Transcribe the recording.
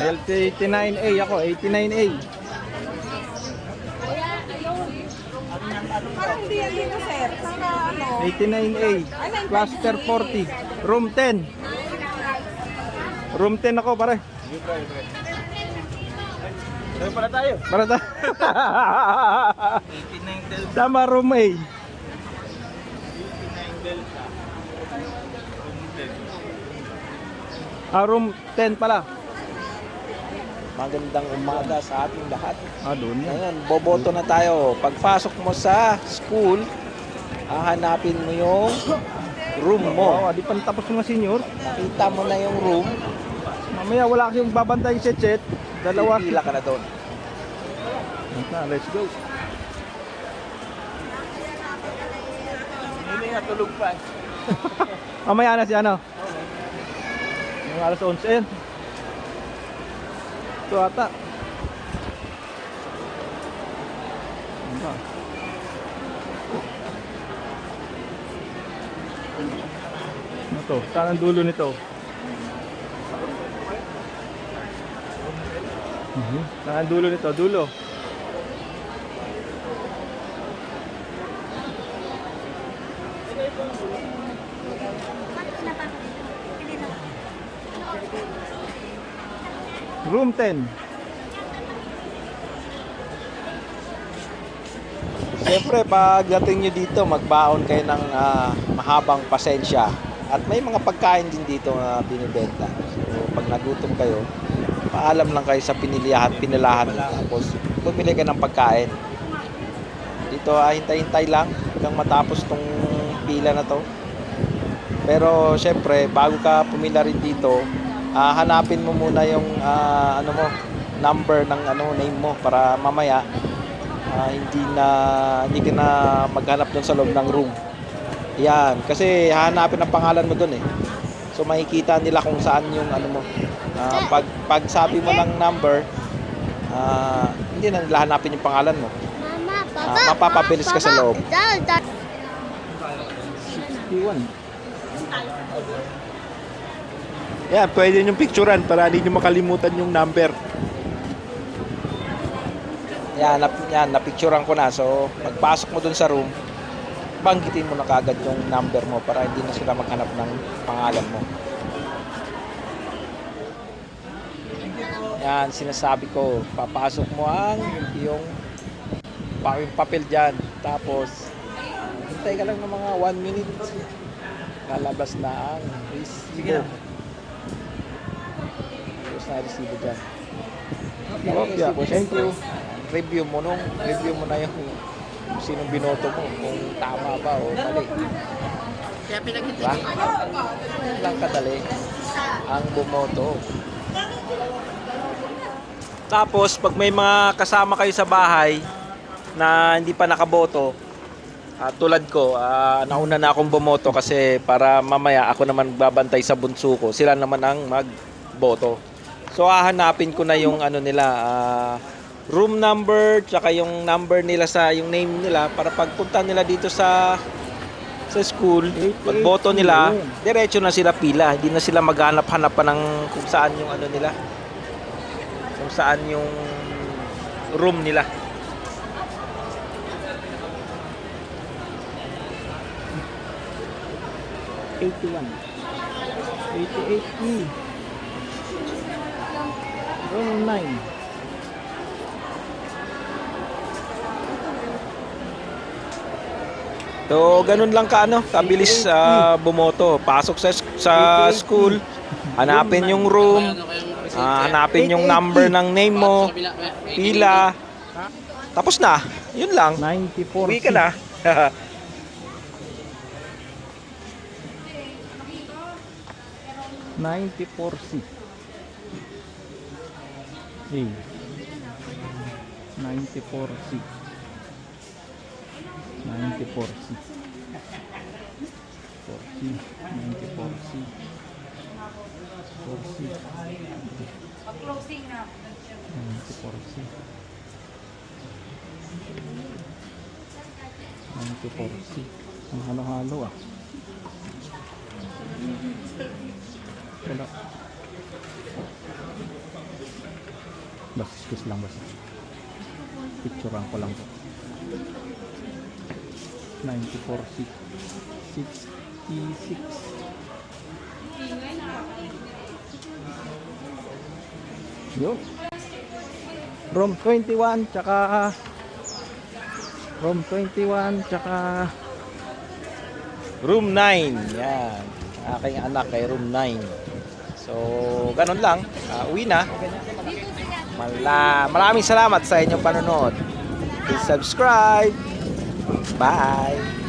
LT89A ako, 89A. Parang hindi yan dito, sir. Sana ano. 89A. Cluster 40. Room 10. Room 10 ako pare. Saan pala tayo? Para ta. 89 Delta. Tama room A. 89 Delta. Ah, room 10 pala. Magandang umaga sa ating lahat. Ah, doon yan. Ngayon, boboto na tayo. Pagpasok mo sa school, hahanapin mo yung room mo. Oh, di pa natapos mga senior. Nakita mo na yung room, Mamaya wala kasi yung babantay si Chet. Dalawa. pipila ka na doon. Na, let's go. Hindi nga tulog pa. Mamaya na si ano. Yung alas 11 yan. Ito ata. Ano ba? Ano to? Saan ang dulo nito? Mhm. Saan ang dulo nito? Dulo. Room 10. Siyempre, pagdating nyo dito, magbaon kayo ng ah, mahabang pasensya. At may mga pagkain din dito na binibenta. So, pag nagutom kayo, paalam lang kayo sa pinilihan, pinilahan. Tapos, bumili kayo ng pagkain. Dito, ah, hintay-hintay lang hanggang matapos tong pila na to. Pero, syempre, bago ka pumila rin dito, ah, hanapin mo muna yung ah, ano mo, number ng ano name mo para mamaya Ah, hindi na hindi ka na maghanap doon sa loob ng room. Yan, kasi hahanapin ang pangalan mo doon eh. So makikita nila kung saan yung ano mo. Ah, pag pag sabi mo ng number, ah, hindi na nila hanapin yung pangalan mo. Mama, Papa, mapapabilis ka sa loob. Dad, dad. 61. Yan, pwede yung picturean para hindi nyo makalimutan yung number. Yan, nap, yan, napicturean ko na. So, pagpasok mo dun sa room, banggitin mo na kagad yung number mo para hindi na sila maghanap ng pangalan mo. Yan, sinasabi ko, papasok mo ang yung papel dyan. Tapos, hintay ka lang ng mga 1 minute. Lalabas na ang resibo. Sige na. Tapos na resibo dyan. Okay, thank you. Review mo nung, review mo na yung kung sinong binoto mo, kung tama ba o mali. Kaya pinag-hintay. Diba? lang kadali ang bumoto. Tapos, pag may mga kasama kayo sa bahay na hindi pa nakaboto, ah, tulad ko, ah, nauna na akong bumoto kasi para mamaya ako naman babantay sa bunso ko. Sila naman ang magboto. So, hahanapin ko na yung ano nila, ah, room number, tsaka yung number nila sa, yung name nila para pagpunta nila dito sa sa school, magboto nila, diretso na sila pila. Hindi na sila maghanap-hanap pa ng kung saan yung ano nila. Kung saan yung room nila. Eighty-one. Eighty-eight E. Room 9. So, ganun lang ka ano, kabilis sa bumoto. Pasok sa sa school, hanapin yung room, ah, hanapin yung number ng name mo, pila. Tapos na. Yun lang. 94 Uwi ka na. Ninety-four C. A. Ninety-four C. Ninety-four C. Four C. Ninety-four C. Four C. Closing na. Ninety-four C. 94C. Ang halo-halo ah. Wala. Bas, excuse lang basta. Picturean ko lang po. 94C. 66. Yun. Room 21 tsaka Room 21 tsaka Room 9. Yan. Aking anak kay room 9. So, ganun lang. Ah, uwi na. Mala maraming salamat sa inyong panonood. Please subscribe. Bye.